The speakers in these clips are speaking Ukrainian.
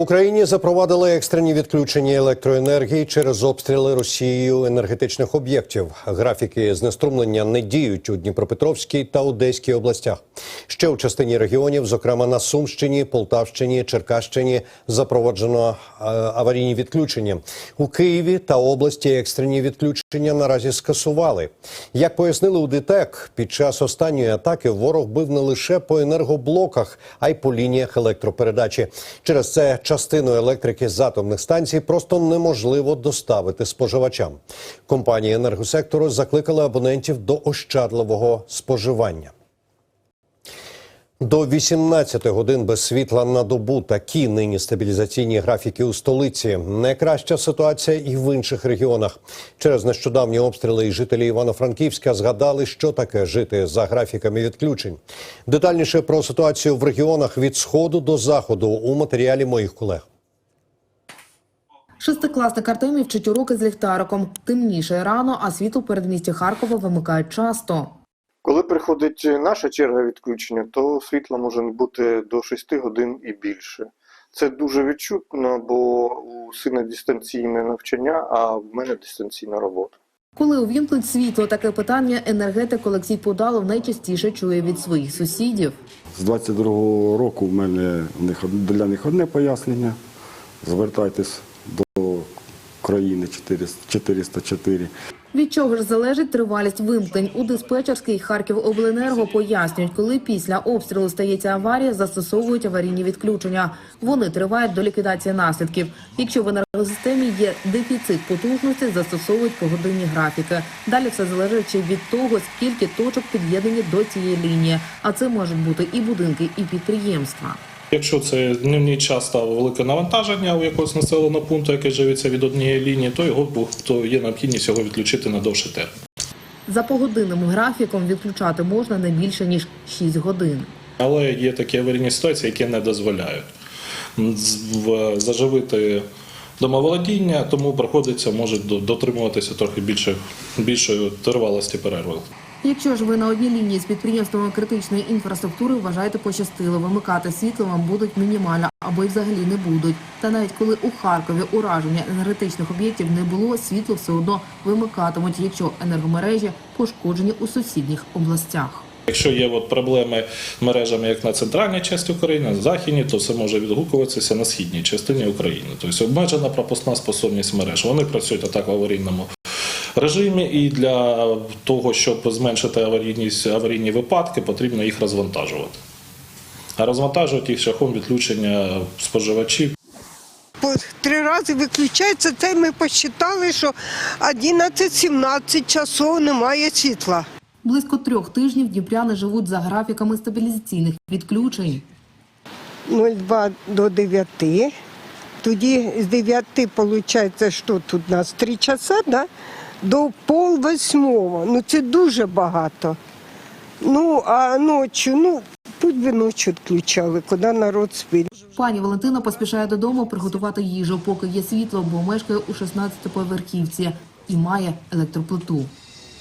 Україні запровадили екстрені відключення електроенергії через обстріли Росією енергетичних об'єктів. Графіки знеструмлення не діють у Дніпропетровській та Одеській областях. Ще у частині регіонів, зокрема на Сумщині, Полтавщині, Черкащині, запроваджено е, аварійні відключення. У Києві та області екстрені відключення наразі скасували. Як пояснили у ДТЕК, під час останньої атаки ворог бив не лише по енергоблоках, а й по лініях електропередачі. Через це частину електрики з атомних станцій просто неможливо доставити споживачам. Компанії енергосектору закликали абонентів до ощадливого споживання. До 18 годин без світла на добу такі нині стабілізаційні графіки у столиці. Найкраща ситуація і в інших регіонах. Через нещодавні обстріли і жителі Івано-Франківська згадали, що таке жити за графіками відключень. Детальніше про ситуацію в регіонах від сходу до заходу у матеріалі моїх колег. Шестикласник Артемій вчить уроки з ліхтариком. Темніше рано, а світло передмісті Харкова вимикають часто. Коли приходить наша черга відключення, то світла може бути до 6 годин і більше. Це дуже відчутно, бо у сина дистанційне навчання, а в мене дистанційна робота. Коли увімкнуть світло, таке питання енергетик Олексій Подалов найчастіше чує від своїх сусідів. З 22-го року в мене для них одне пояснення. Звертайтесь до країни 400 404. Від чого ж залежить тривалість вимкнень у диспетчерській Харківобленерго пояснюють, коли після обстрілу стається аварія, застосовують аварійні відключення. Вони тривають до ліквідації наслідків. Якщо в енергосистемі є дефіцит потужності, застосовують погодинні графіки. Далі все залежить від того, скільки точок під'єднані до цієї лінії. А це можуть бути і будинки, і підприємства. Якщо це дневний час стало велике навантаження у якогось населеного пункту, який живиться від однієї лінії, то його то є необхідність його відключити на довший термін. За погодинним графіком відключати можна не більше ніж 6 годин. Але є такі аварійні ситуації, які не дозволяють заживити домоволодіння, тому приходиться може до- дотримуватися трохи більше більшої тривалості перерви. Якщо ж ви на одній лінії з підприємствами критичної інфраструктури вважаєте пощастило, вимикати світло вам будуть мінімально або й взагалі не будуть. Та навіть коли у Харкові ураження енергетичних об'єктів не було, світло все одно вимикатимуть, якщо енергомережі пошкоджені у сусідніх областях. Якщо є от проблеми з мережами як на центральній частині України, на західній, то це може відгукуватися на східній частині України. Тобто обмежена пропускна способність мереж. Вони працюють отак в аварійному режимі, і для того, щоб зменшити аварійність аварійні випадки, потрібно їх розвантажувати. А розвантажувати їх шляхом відключення споживачів по три рази виключається. Це ми посчитали, що 11-17 часов немає світла. Близько трьох тижнів дніпряни живуть за графіками стабілізаційних відключень. 02 до 9. Тоді з 9, виходить, що тут у нас 3 часа, да? до пол восьмого. Ну це дуже багато. Ну, а ночі, ну, тут би ночі відключали, куди народ спить. Пані Валентина поспішає додому приготувати їжу, поки є світло, бо мешкає у 16-поверхівці і має електроплиту.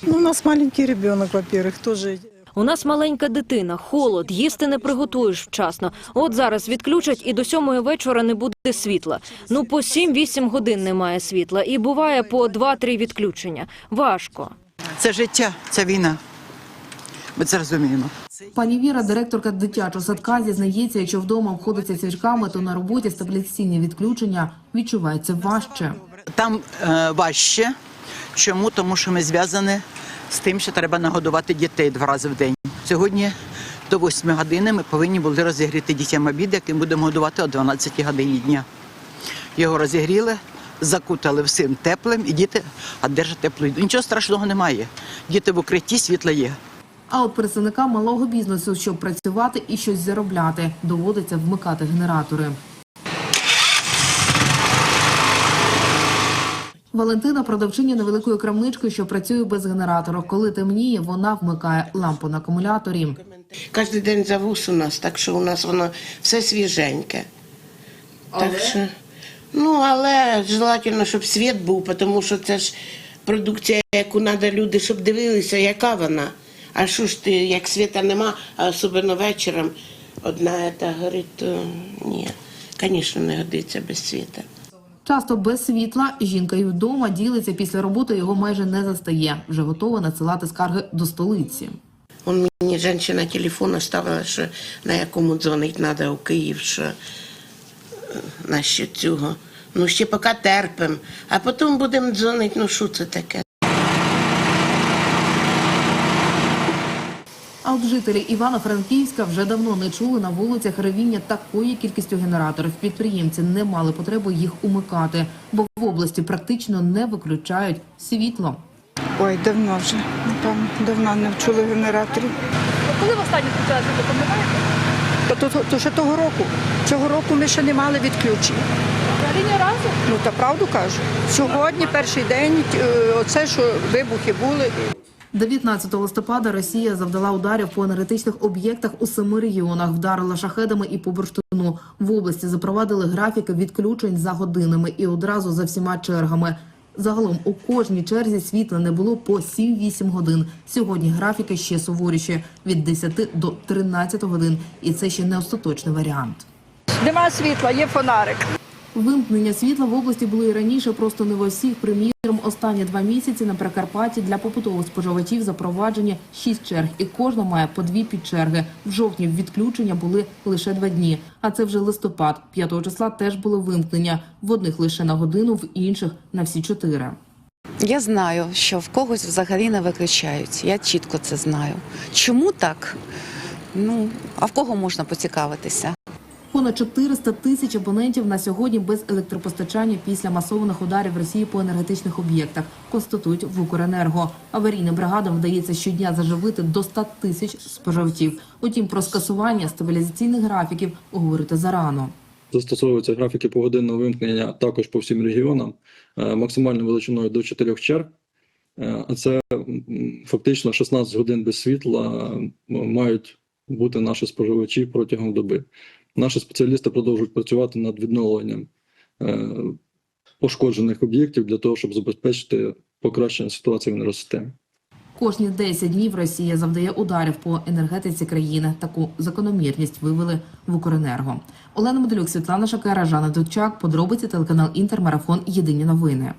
Ну, у нас маленький ребенок, во-первых, тоже. У нас маленька дитина, холод, їсти не приготуєш вчасно. От зараз відключать і до сьомої вечора не буде світла. Ну по 7-8 годин немає світла, і буває по 2-3 відключення. Важко. Це життя, це війна. Ми це розуміємо. Пані Віра, директорка дитячого садка, зізнається, якщо вдома обходиться свічками, то на роботі стабілізаційні відключення відчувається важче. Там е, важче. Чому? Тому що ми зв'язані з тим, що треба нагодувати дітей два рази в день. Сьогодні до 8 години ми повинні були розігріти дітям обід, який будемо годувати о 12 годині дня. Його розігріли, закутали всім теплим, і діти одержать теплу. Нічого страшного немає. Діти в укритті, світло є. А от представникам малого бізнесу, щоб працювати і щось заробляти, доводиться вмикати генератори. Валентина продавчиня невеликої крамнички, що працює без генератора. Коли темніє, вона вмикає лампу на акумуляторі. Кожен день завуз у нас, так що у нас воно все свіженьке. Так що, ну, але желательно, щоб світ був, тому що це ж продукція, яку треба люди, щоб дивилися, яка вона. А що ж ти, як світа нема, а особливо вечором, одна та горить, то ні. Звісно, не годиться без світа. Часто без світла жінка і вдома ділиться після роботи, його майже не застає. Вже готова надсилати скарги до столиці. Он мені жінка телефон оставила, що на якому дзвонить треба у Київ, що е, на що цього. Ну, ще поки терпимо, а потім будемо дзвонити, ну що це таке? От жителі Івано-Франківська вже давно не чули на вулицях ревіння такої кількістю генераторів. Підприємці не мали потреби їх умикати, бо в області практично не виключають світло. Ой, давно вже. Напевно, давно не вчули генераторів. Коли в останній включали світло, пам'ятаєте? То, то, то ще того року. Цього року ми ще не мали. Ні разу? Ну та правду кажу. Сьогодні перший день, е, оце що вибухи були. 19 листопада Росія завдала ударів по енергетичних об'єктах у семи регіонах, вдарила шахедами і по бурштину. В області запровадили графіки відключень за годинами і одразу за всіма чергами. Загалом у кожній черзі світла не було по 7-8 годин. Сьогодні графіки ще суворіші від 10 до 13 годин, і це ще не остаточний варіант. Нема світла, є фонарик. Вимкнення світла в області були і раніше, просто не в усіх. Приміром, останні два місяці на Прикарпатті для побутових споживачів запроваджені шість черг, і кожна має по дві підчерги. В жовтні відключення були лише два дні, а це вже листопад. 5 числа теж були вимкнення. В одних лише на годину, в інших на всі чотири. Я знаю, що в когось взагалі не виключають. Я чітко це знаю. Чому так? Ну, а в кого можна поцікавитися? Понад 400 тисяч абонентів на сьогодні без електропостачання після масованих ударів Росії по енергетичних об'єктах, констатують в Укренерго. Аварійним бригадам вдається щодня заживити до 100 тисяч споживачів. Утім, про скасування стабілізаційних графіків говорити зарано. Застосовуються графіки погодинного вимкнення також по всім регіонам, е, максимальною величиною до 4 черг. Е, це фактично 16 годин без світла мають бути наші споживачі протягом доби. Наші спеціалісти продовжують працювати над відновленням е, пошкоджених об'єктів для того, щоб забезпечити покращення ситуації в енергосистемі. Кожні 10 днів Росія завдає ударів по енергетиці країни. Таку закономірність вивели в Укренерго. Олена Медалюк, Світлана Шакера, Жанна Дучак. Подробиці телеканал Інтермарафон. Єдині новини.